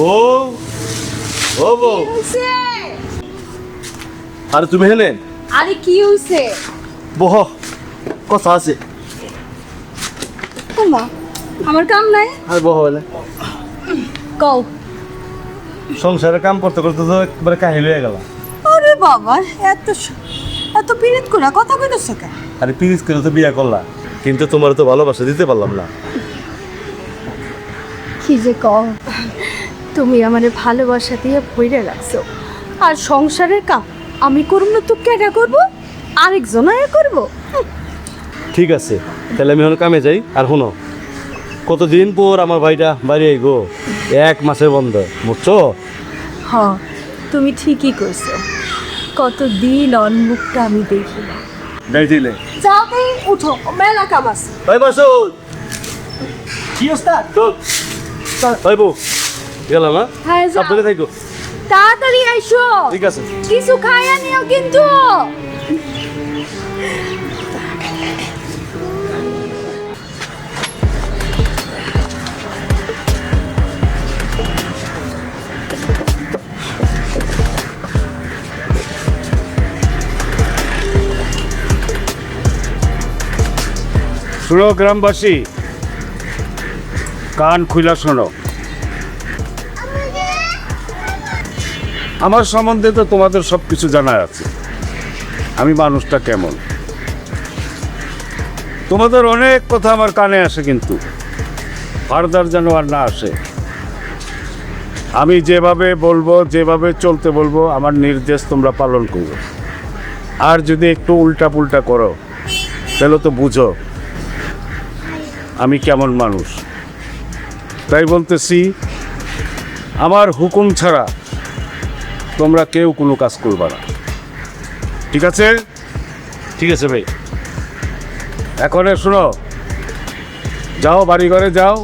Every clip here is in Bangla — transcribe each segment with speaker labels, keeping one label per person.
Speaker 1: বউ ও বউ। আরে তুমি হেলে?
Speaker 2: আরে কি হইছে?
Speaker 1: বহ কথা আছে।
Speaker 2: আমার কাম নাই?
Speaker 1: আরে বহ হলে।
Speaker 2: কও।
Speaker 1: সংসারে কাম করতে করতে তো একবারে কাহিল হয়ে গেল
Speaker 2: আরে বাবা এত এত পীড়িত করে কথা কইতেছ কেন?
Speaker 1: আরে পিরিজ করে তো বিয়া করলা কিন্তু তোমার তো ভালোবাসা দিতে পারলাম না।
Speaker 2: কি যে কও? তুমি আমার ভালোবাসা দিয়ে ভইরে রাখছো। আর সংসারের কাম আমি করব না তো কেটা করব? আরেকজন আয় করব?
Speaker 1: ঠিক আছে তাহলে আমি এখন কামে যাই। আর শুনো কতদিন পর আমার ভাইটা বাড়ি আইগো এক মাসের বন্ধ বুঝছ?
Speaker 2: হ তুমি ঠিকই কইছো। কতদিন অন্মুখটা আমি দেখি না।
Speaker 1: দিলে।
Speaker 2: যাও তুমি উঠো মেলা কাম আছে।
Speaker 1: ভাই মাসুদ
Speaker 2: কি ওস্তাদ তো
Speaker 1: ভাই বউ গেলাম হ্যাঁ?
Speaker 2: হ্যাঁ
Speaker 1: সাবধানে থাকো।
Speaker 2: তাড়াতাড়ি আইসো।
Speaker 1: ঠিক আছে।
Speaker 2: কিছু খাইয়া নিও কিন্তু।
Speaker 3: শোনো গ্রামবাসী কান খুলা শোনো। আমার সম্বন্ধে তো তোমাদের সব কিছু জানা আছে। আমি মানুষটা কেমন? তোমাদের অনেক কথা আমার কানে আসে কিন্তু। ফার্দার যেন আর না আসে। আমি যেভাবে বলব, যেভাবে চলতে বলব, আমার নির্দেশ তোমরা পালন করবে আর যদি একটু উল্টা পুল্টা করো, তাহলে তো বুঝো, আমি কেমন মানুষ। তাই বলতেছি, আমার হুকুম ছাড়া তোমরা কেউ কোনো কাজ করবে না। ঠিক আছে?
Speaker 1: ঠিক আছে ভাই।
Speaker 3: এখন শোনো যাও বাড়ি ঘরে যাও।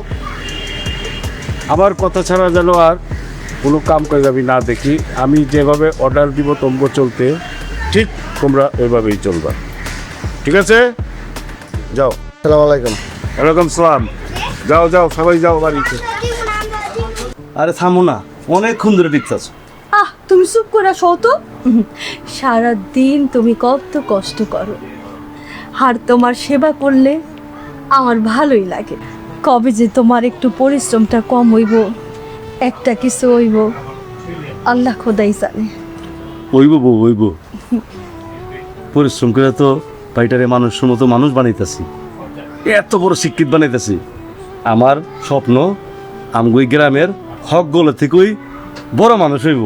Speaker 3: আমার কথা ছাড়া যেন আর কোনো কাম করে যাবি না দেখি। আমি যেভাবে অর্ডার দিব তোমরা চলতে ঠিক তোমরা ওইভাবেই চলবা। ঠিক আছে? যাও।
Speaker 1: সালাম আলাইকুম।
Speaker 3: ওয়ালাইকুম সালাম। যাও যাও সবাই যাও বাড়িতে।
Speaker 1: আরে থামো না অনেকক্ষণ ধরে টিকতেছ
Speaker 2: আহ তুমি চুপ করে শো তো। সারাদিন তুমি কত কষ্ট করো। আর তোমার সেবা করলে আমার ভালোই লাগে। কবে যে তোমার একটু পরিশ্রমটা কম হইব, একটা কিছু হইব, আল্লাহ খোদাই জানে।
Speaker 1: ওইব বউ ওইব পরিশ্রম করে তো পাইটারে মানুষের মতো মানুষ বানাইতেছি। এত বড় শিক্ষিত বানাইতেছি। আমার স্বপ্ন আমগুই গ্রামের হক গোলা থেকেই বড় মানুষ হইব।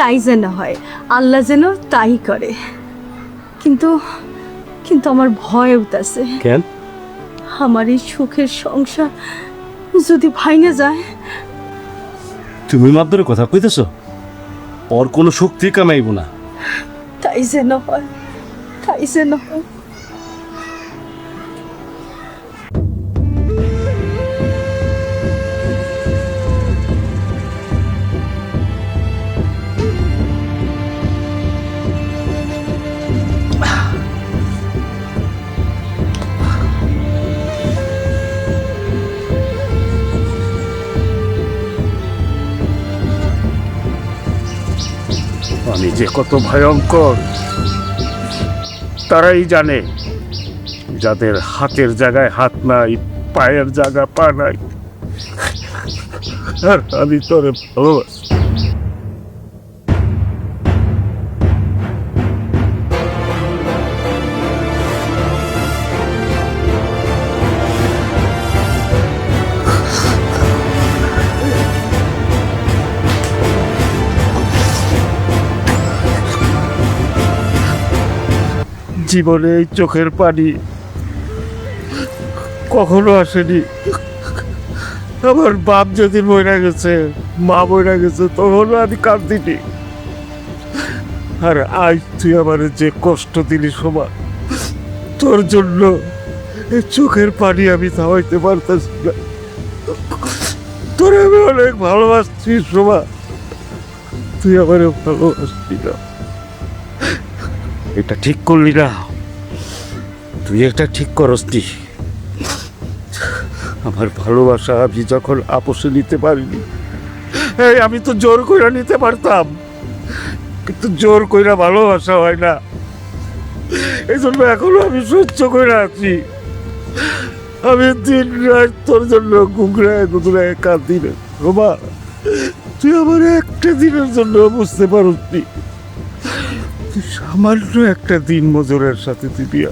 Speaker 2: তাই যেন হয়। আল্লাহ যেন তাই করে। কিন্তু কিন্তু আমার ভয় উঠতেছে
Speaker 1: কেন?
Speaker 2: আমার এই সুখের সংসার যদি ভাঙে যায়।
Speaker 1: তুমি মাত্র কথা কইতেছ? ওর কোনো শক্তি কামাইব না।
Speaker 2: তাই যেন হয়। তাই যেন হয়।
Speaker 3: কত ভয়ঙ্কর। তারাই জানে যাদের হাতের জায়গায় হাত নাই, পায়ের জায়গা পা নাই। আর আমি তোরে ভালোবাসি। জীবনে এই চোখের পানি কখনো আসেনি। আমার বাপ যদি মরে গেছে, মা মরে গেছে তখনও আমি কাঁদিনি আর আজ তুই আমার যে কষ্ট দিলি সমা, তোর জন্য এই চোখের পানি আমি থামাইতে পারতেছি না। তোর আমি অনেক ভালোবাসছি সোমা, তুই আমার ভালোবাসছি না। এটা ঠিক করলি না। তুই একটা ঠিক করসনি আমার ভালোবাসা আমি যখন আপোষে নিতে পারিনি, এই আমি তো জোর কইরা নিতে পারতাম। কিন্তু জোর কইরা ভালোবাসা হয় না। এই জন্য এখনও আমি সহ্য করে আছি। আমি দিন রাত তোর জন্য গুগড়ায় গুগড়ায় কাঁদি রে রোমা, তুই আমার একটা দিনের জন্য বুঝতে পারসনি তুই সামান্য একটা দিন মজুরের সাথে তুই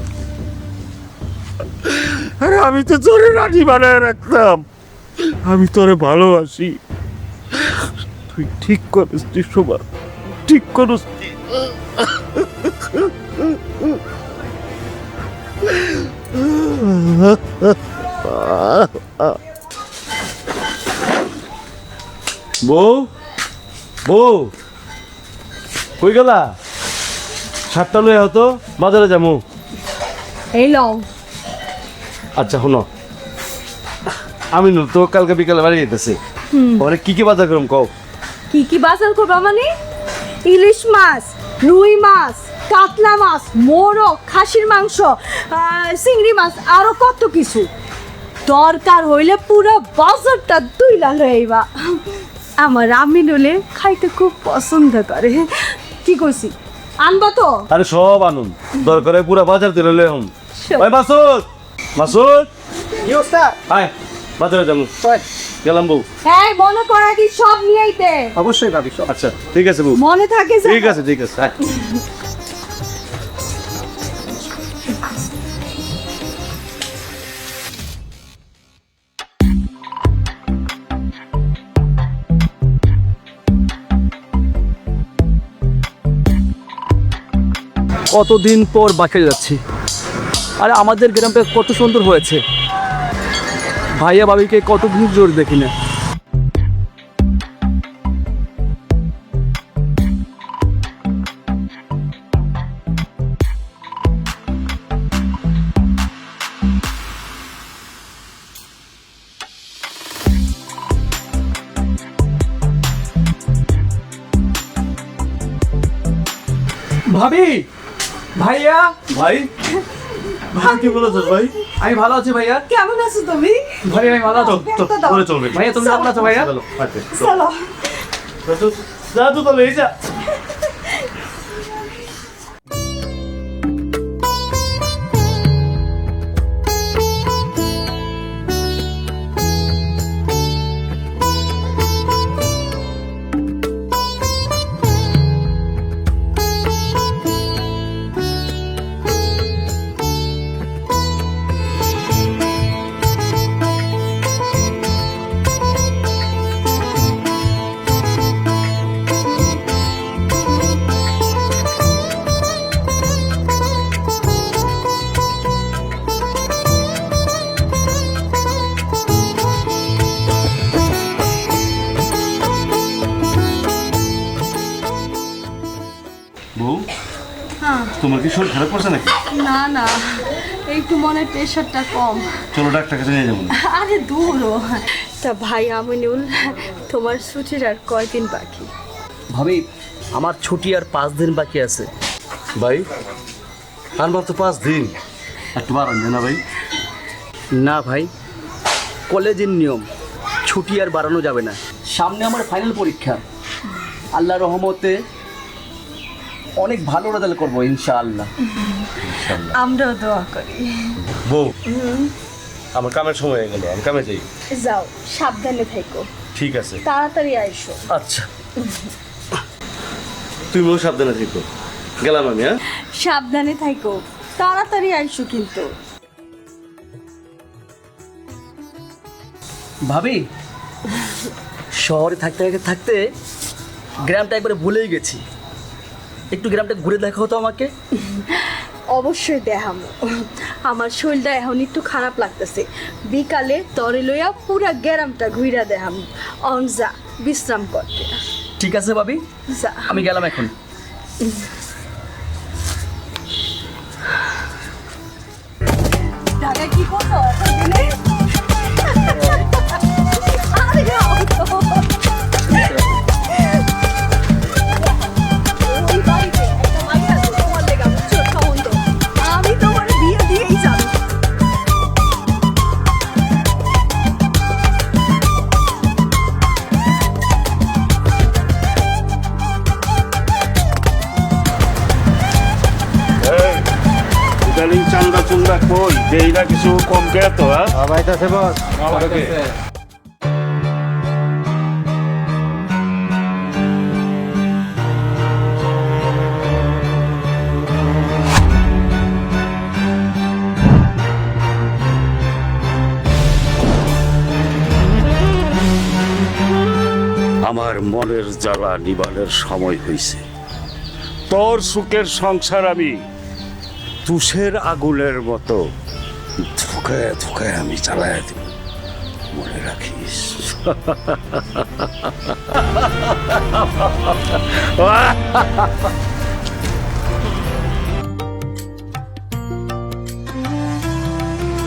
Speaker 3: আরে আমি তো তোরে রাজি বানায় রাখতাম। আমি তোরে ভালোবাসি। তুই ঠিক করিস তুই শোভা, ঠিক করিস
Speaker 1: বউ বউ, কই গেলা? সাতটা লয়ে হতো বাজারে যাব
Speaker 2: এই লও।
Speaker 1: আচ্ছা শোনো। আমি তো কালকে বিকালে বাড়ি যেতেছি ওখানে কি কি বাজার করুম কও?
Speaker 2: কি কি বাজার করবা মানে? ইলিশ মাছ রুই মাছ কাতলা মাছ মোরগ খাসির মাংস চিংড়ি মাছ আরও কত কিছু। দরকার হইলে পুরো বাজারটা দুই লাল হইবা আমার আমিনুলে খাইতে খুব পছন্দ করে। কি কইছি? আনবা তো?
Speaker 1: আরে সব আনুন। দরকারে পুরা বাজার তুলে লই হম
Speaker 2: ভাই
Speaker 1: ওই মাসুদ মাসুদ।
Speaker 4: কি ওস্তাদ
Speaker 1: হাই বাজারে যাব।
Speaker 4: চল
Speaker 1: গেলাম বউ।
Speaker 2: হ্যাঁ মনে করা দি সব নিয়ে আইতে?
Speaker 4: অবশ্যই ভাবি সব।
Speaker 1: আচ্ছা ঠিক আছে বউ।
Speaker 2: মনে থাকে।
Speaker 1: ঠিক আছে ঠিক আছে
Speaker 5: কতদিন পর বাঁকে যাচ্ছি। আর আমাদের গ্রামটা কত সুন্দর হয়েছে। ভাইয়া ভাবিকে কত কতদিন জোর দেখি না। ভাবি ভাইয়া
Speaker 1: ভাই ভাই কি বলেছ ভাই
Speaker 5: আমি ভালো আছি ভাইয়া
Speaker 2: কেমন আছো তুমি
Speaker 5: ভাই আমি ভালো আছো
Speaker 1: চলবে
Speaker 5: ভাইয়া তুমি কেমন আছো ভাইয়া
Speaker 1: চলো আচ্ছা
Speaker 2: চলো
Speaker 1: দাদু তো তাহলে এই
Speaker 2: মনে প্রেশারটা কম।
Speaker 1: চলো ডাক্তার কাছে নিয়ে যাব
Speaker 2: আরে দূরও তা ভাই আমিনুল তোমার ছুটির আর কয়দিন বাকি?
Speaker 5: ভাবি আমার ছুটি আর পাঁচ দিন বাকি আছে।
Speaker 1: ভাই আর মাত্র পাঁচ দিন। একটু বাড়ান না ভাই।
Speaker 5: না ভাই কলেজের নিয়ম ছুটি আর বাড়ানো যাবে না। সামনে আমার ফাইনাল পরীক্ষা। আল্লাহ রহমতে অনেক ভালো রেজাল্ট করব ইনশাআল্লাহ।
Speaker 2: আমরাও দোয়া করি।
Speaker 1: বউ আমার কামের সময় হয়ে গেল আমি কামে যাই।
Speaker 2: যাও সাবধানে থেকো।
Speaker 1: ঠিক আছে।
Speaker 2: তাড়াতাড়ি আইসো।
Speaker 1: আচ্ছা। তুমিও সাবধানে থেকো। গেলাম আমি হ্যাঁ?
Speaker 2: সাবধানে থাকো। তাড়াতাড়ি আইসো কিন্তু।
Speaker 5: ভাবি শহরে থাকতে থাকতে থাকতে গ্রামটা একবারে ভুলেই গেছি। একটু গ্রামটা ঘুরে দেখা হতো আমাকে।
Speaker 2: অবশ্যই দেখাম আমার শরীরটা এখন একটু খারাপ লাগতেছে। বিকালে তরে লইয়া পুরা গ্রামটা ঘুরে দেখাম অন যা বিশ্রাম করতে
Speaker 5: ঠিক আছে ভাবি?
Speaker 2: যা।
Speaker 5: আমি গেলাম এখন।
Speaker 3: কই দেই না কিছু কম কে তো হ্যাঁ?
Speaker 4: আছে বস।
Speaker 3: আমার মনের জ্বালা নিবানের সময় হইছে। তোর সুখের সংসার আমি তুষের আগুনের মতো। ধুকায় ধুকায় আমি চালায় দিব। মনে রাখিস।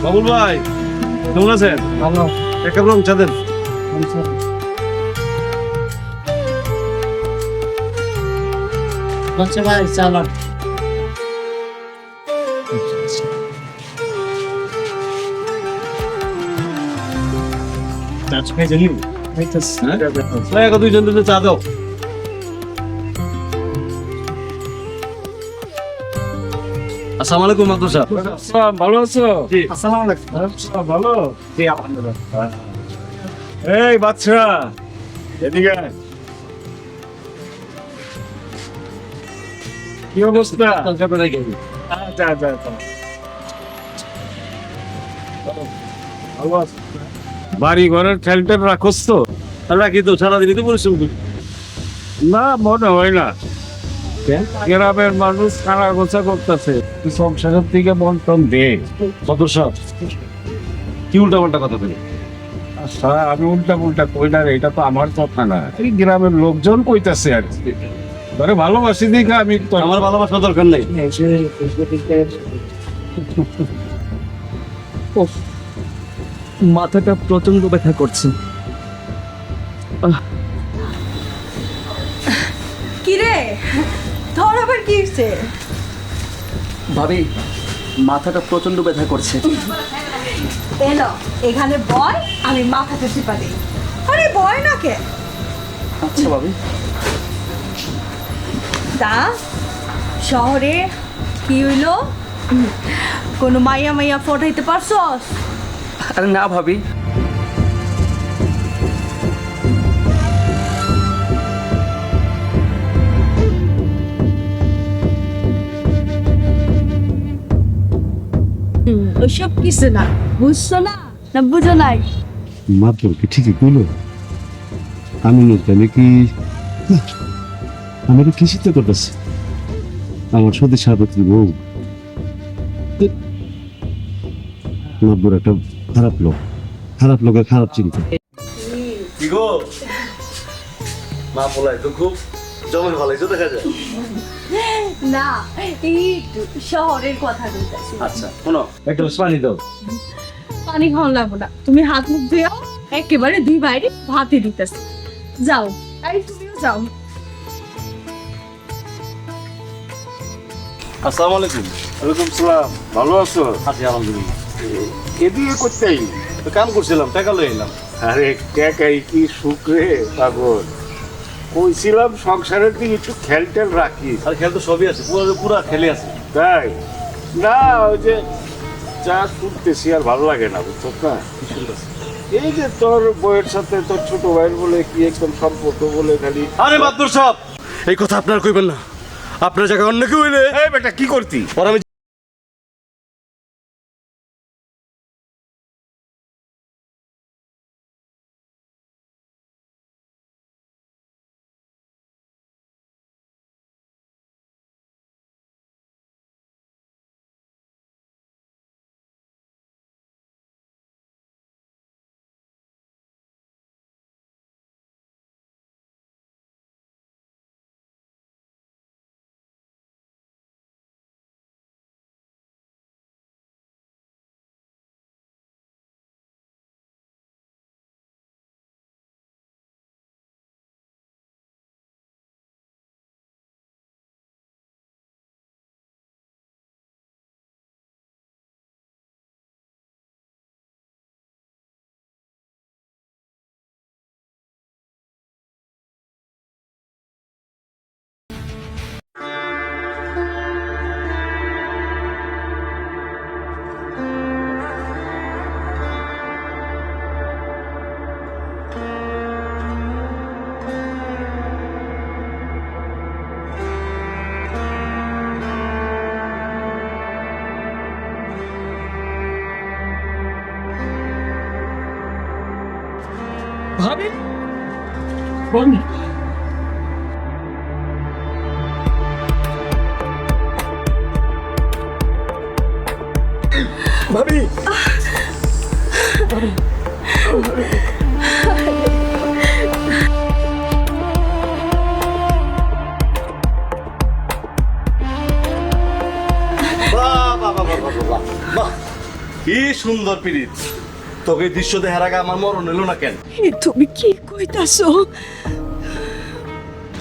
Speaker 1: বাবুল ভাই কেমন আছেন?
Speaker 4: ভালো।
Speaker 1: এক কাপ রং চা দেন।
Speaker 4: ভাই চালান
Speaker 1: দুইজন দুটো চা দাও। আসসালামু আলাইকুম সাহেব।
Speaker 3: ভালো আছো?
Speaker 1: জি।
Speaker 4: আসসালামু আলাইকুম।
Speaker 3: ভালো
Speaker 4: জি আলহামদুলিল্লাহ।
Speaker 3: এই বাচ্চা। এদিকে। কি অবস্থা? আচ্ছা আচ্ছা আচ্ছা ভালো আছো? বাড়ি ঘরের খেলটেল রাখোস তো।
Speaker 1: রাখি তো সারাদিনই তো পরিশ্রম করি।
Speaker 3: না মনে হয় না। গ্রামের মানুষ কানা গোছা করতেছে সংসারের দিকে মন টন দে
Speaker 1: সাহেব কি উল্টা পাল্টা কথা বলি?
Speaker 3: আচ্ছা আমি উল্টা উল্টা কই না রে, এটা তো আমার কথা না। এই গ্রামের লোকজন কইতাছে আর কি। ধরে ভালোবাসি দেখে আমি তো
Speaker 1: আমার ভালোবাসা দরকার নেই।
Speaker 5: মাথাটা প্রচণ্ড ব্যথা করছে।
Speaker 2: কি রে ধর আবার কি হয়েছে?
Speaker 5: ভাবি মাথাটা প্রচণ্ড ব্যথা করছে।
Speaker 2: এলো এখানে বয় আমি মাথাতে টিপা দিই। আরে বয় না কে?
Speaker 5: আচ্ছা ভাবি।
Speaker 2: তা শহরে কি হইল? কোনো মাইয়া মাইয়া ফটাইতে পারছস?
Speaker 5: আরে না ভাবি।
Speaker 2: হুম, ওইসব কিছু না। বুঝছ না? না বুঝো নাই?
Speaker 1: কি ঠিকই কইলো। আমি আমি কি? আমি তো কৃষিতে করতেছি। আমার সতী সাবিত্রী বউ। নব্বর একটা খারাপ লোক। খারাপ লোকের খারাপ চিন্তা। কি গো? মা বলাই তো খুব জমে ভালাইছো দেখা যায়।
Speaker 2: না একটু শহরের কথা বলতেছি।
Speaker 1: আচ্ছা শোনো একটা পানি দাও।
Speaker 2: পানি লাগবো না। তুমি হাত মুখ ধুয়েও একেবারে দুই বাইরে ভাতে দিতেছে। যাও এই তুমিও যাও।
Speaker 1: আসসালামু আলাইকুম।
Speaker 3: ওয়ালাইকুম সালাম ভালো আছো?
Speaker 1: আছি আলহামদুলিল্লাহ।
Speaker 3: এদিকে করতে
Speaker 1: তো কাম করছিলাম টাকা লয়ে এলাম।
Speaker 3: আরে টাকাই কি সুখ রে পাগল। কইছিলাম সংসারের দিকে একটু খেল টেল রাখিস।
Speaker 1: আর খেল তো সবই আছে পুরো পুরো খেলে আছে।
Speaker 3: তাই? না ওই যে যা শুনতেছি আর ভালো লাগে না বুঝছ না? এই যে তোর বইয়ের সাথে তোর ছোট ভাইয়ের বলে কি একদম সম্পর্ক বলে খালি
Speaker 1: আরে মাদুর সাহেব এই কথা আপনার কইবেন না। আপনার জায়গায় অন্য কেউ হইলে
Speaker 3: এই বেটা কি করতি?
Speaker 1: পরে আমি
Speaker 3: ভাবি ভাবি।
Speaker 1: বাহ, বাহ, বাহ, বাহ, বাহ, বাহ, বাহ, বাহ। কি সুন্দর পিরিত। তোকে দৃশ্য দেখার আগে আমার মরণ এলো না কেন?
Speaker 2: তুমি কি? কইতাছো?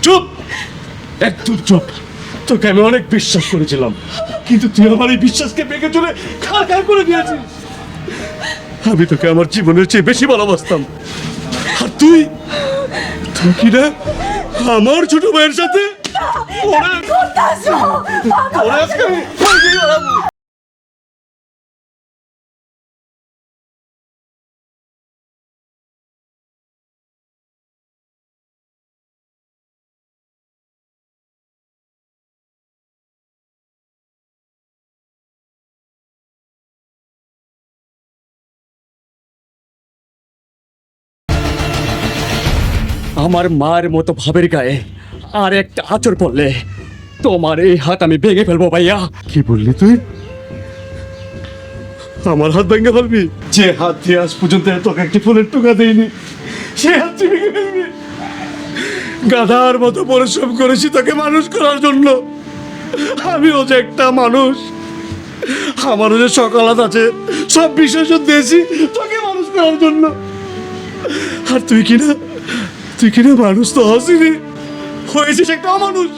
Speaker 1: চুপ! একদম চুপ! তোকে আমি অনেক বিশ্বাস করেছিলাম কিন্তু তুই আমার এই বিশ্বাসকে ভেঙে চলে খার খার করে দিয়েছিস। আমি তোকে আমার জীবনের চেয়ে বেশি ভালোবাসতাম। আর তুই তুই কি না আমার ছোট ভাইয়ের সাথে ওরে- ওরে আজকে
Speaker 3: আমার মার মতো ভাবের গায়ে আর একটা আচর পড়লে তোমার এই হাত আমি ভেঙে ফেলব ভাইয়া।
Speaker 1: কি বললি তুই? আমার হাত ভেঙে ফেলবি? যে হাত দিয়ে আজ পর্যন্ত তোকে একটি ফুলের টুকা দেয়নি সে হাত তুই ভেঙে ফেলবি। গাধার মতো পরিশ্রম করেছি তোকে মানুষ করার জন্য। আমিও যে একটা মানুষ। আমারও যে সকালাত আছে, সব বিসর্জন দিয়েছি তোকে মানুষ করার জন্য। আর তুই কিনা তুই কিনা মানুষ তো হসিনি হয়েছিস একটা মানুষ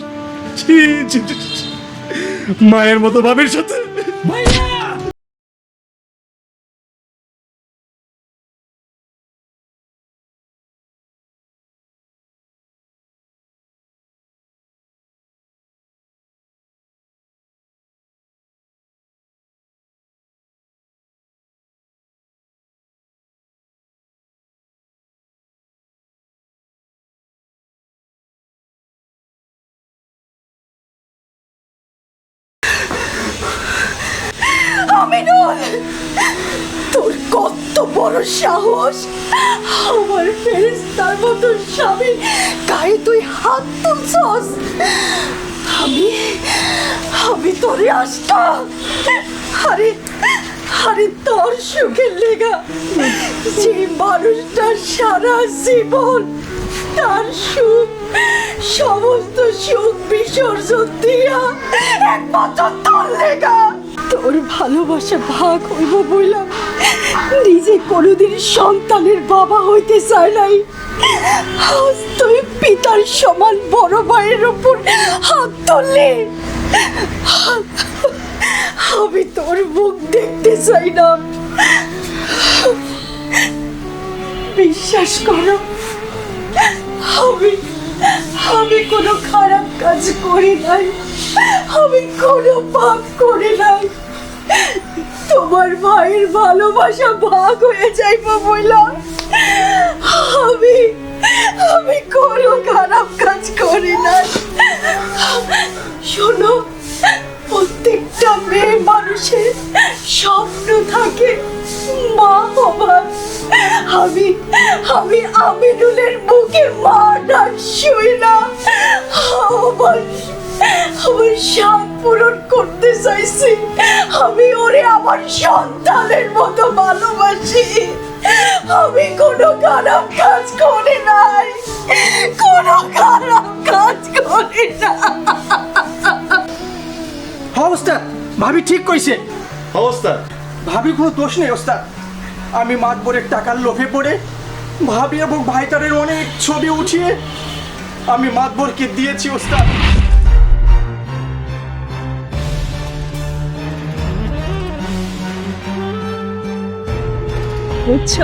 Speaker 1: ছি ছি ছি, ছি। মায়ের মতো ভাবের সাথে।
Speaker 2: বড় সাহস, আমার ফেরেস্তার মতো স্বামী গায়ে তুই হাত তুলছস। আমি আমি তোরে আসতাম। আরে আরে তোর সুখের লেগা, যে মানুষটা সারা জীবন তার সুখ, সমস্ত সুখ বিসর্জন দিয়া একমাত্র তোর লেগা। তোর ভালোবাসা ভাগ হইব বললাম নিজে কোনোদিন সন্তানের বাবা হইতে চাই নাই। তুই পিতার সমান বড় ভাইয়ের উপর হাত তুললি। আমি তোর মুখ দেখতে চাই না। বিশ্বাস করো, আমি আমি কোনো খারাপ কাজ করি নাই। আমি কোনো পাপ করি নাই। তোমার ভাইয়ের ভালোবাসা ভাগ হয়ে যাইব বললাম আমি আমি কোনো খারাপ কাজ করি না। শোনো, প্রত্যেকটা মেয়ে মানুষের স্বপ্ন থাকে মা হবার। আমি আমি আমিনুলের বুকে মা ডাক শুই না। আমার আমার সাত পূরণ করতে চাইছি। আমি ওরে আমার সন্তানের মতো ভালোবাসি। আমি কোনো খারাপ কাজ করি নাই। কোনো খারাপ কাজ করি না।
Speaker 5: ওস্তাদ। ভাবি ঠিক কইছে।
Speaker 1: অবস্থা
Speaker 5: ভাবির কোনো দোষ নেই ওস্তাদ। আমি মাতবরের টাকার লোভে পড়ে ভাবি এবং ভাইতারের অনেক ছবি উঠিয়ে আমি মাতবরকে দিয়েছি ওস্তাদ।
Speaker 2: বুঝছ?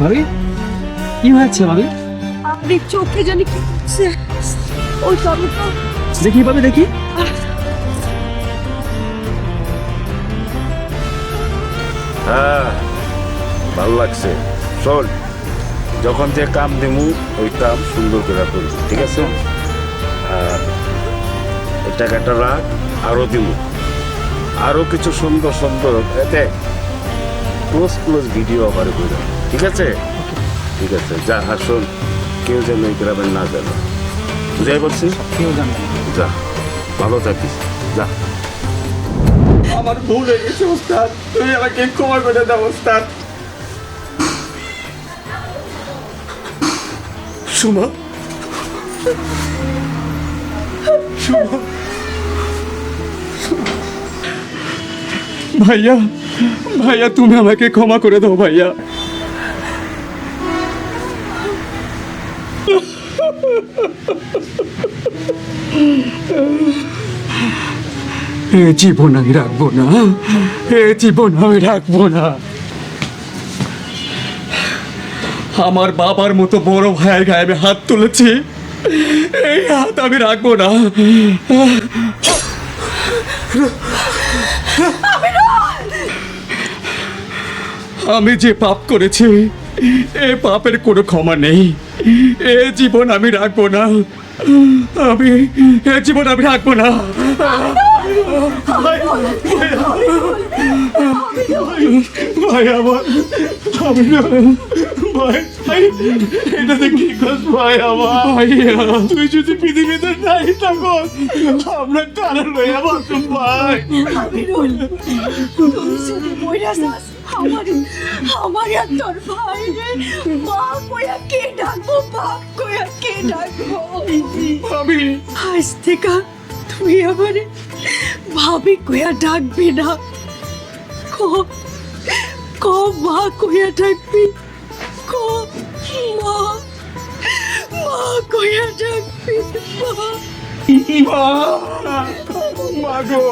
Speaker 3: ভাবি? কি হয়েছে ভাবি?
Speaker 2: আপনি চোখে জানি কি হচ্ছে? ওই টমেটো
Speaker 3: দেখি ভাবি দেখি।
Speaker 6: হ্যাঁ ভালো লাগছে। শোন যখন যে কাম দিমু ওই কাম সুন্দর করে করবি ঠিক আছে? আর এই টাকাটা রাখ আরও দিমু। আরও কিছু সুন্দর সুন্দর এতে ক্লোজ ক্লোজ ভিডিও আবার করে
Speaker 3: ঠিক আছে? ঠিক আছে যা শোন কেউ যেন এই গ্রামের না জানে বুঝাই বলছি?
Speaker 5: কেউ জানবে
Speaker 3: যা ভালো থাকিস যা।
Speaker 7: আমার ভুল হয়ে গেছে ওস্তাদ। তুমি আমাকে ক্ষমা করে দাও ওস্তাদ। সুমা? সুমা? ভাইয়া? ভাইয়া, তুমি আমাকে ক্ষমা করে দাও ভাইয়া। এ জীবন আমি রাখব না। এ জীবন আমি রাখব না। আমার বাবার মতো বড় ভাইয়ের গায়ে হাত তুলেছি। এই হাত আমি রাখব না। আমি যে পাপ করেছি এ পাপের কোনো ক্ষমা নেই। এ জীবন আমি রাখব না। আমি এ জীবন আমি রাখব না। ভাই আমার আমি ভাই কি ভাই আমার? তুই যদি পৃথিবীতে নাই থাকো আমরা কারও লইয়া বাসুম ভাই।
Speaker 2: আমিরুল তুমি যদি মইরা যাস আমার আমার আর তোর ভাই রে মা কইয়া কে ডাকবো বাপ কইয়া কে ডাকবো?
Speaker 7: আমি
Speaker 2: আজ থেকে তুই আমারে ভাবি কইয়া ডাকবি না। ক ক মা কইয়া ডাকবি। ক মা মা কইয়া ডাকবি। মা।
Speaker 7: মা মাগো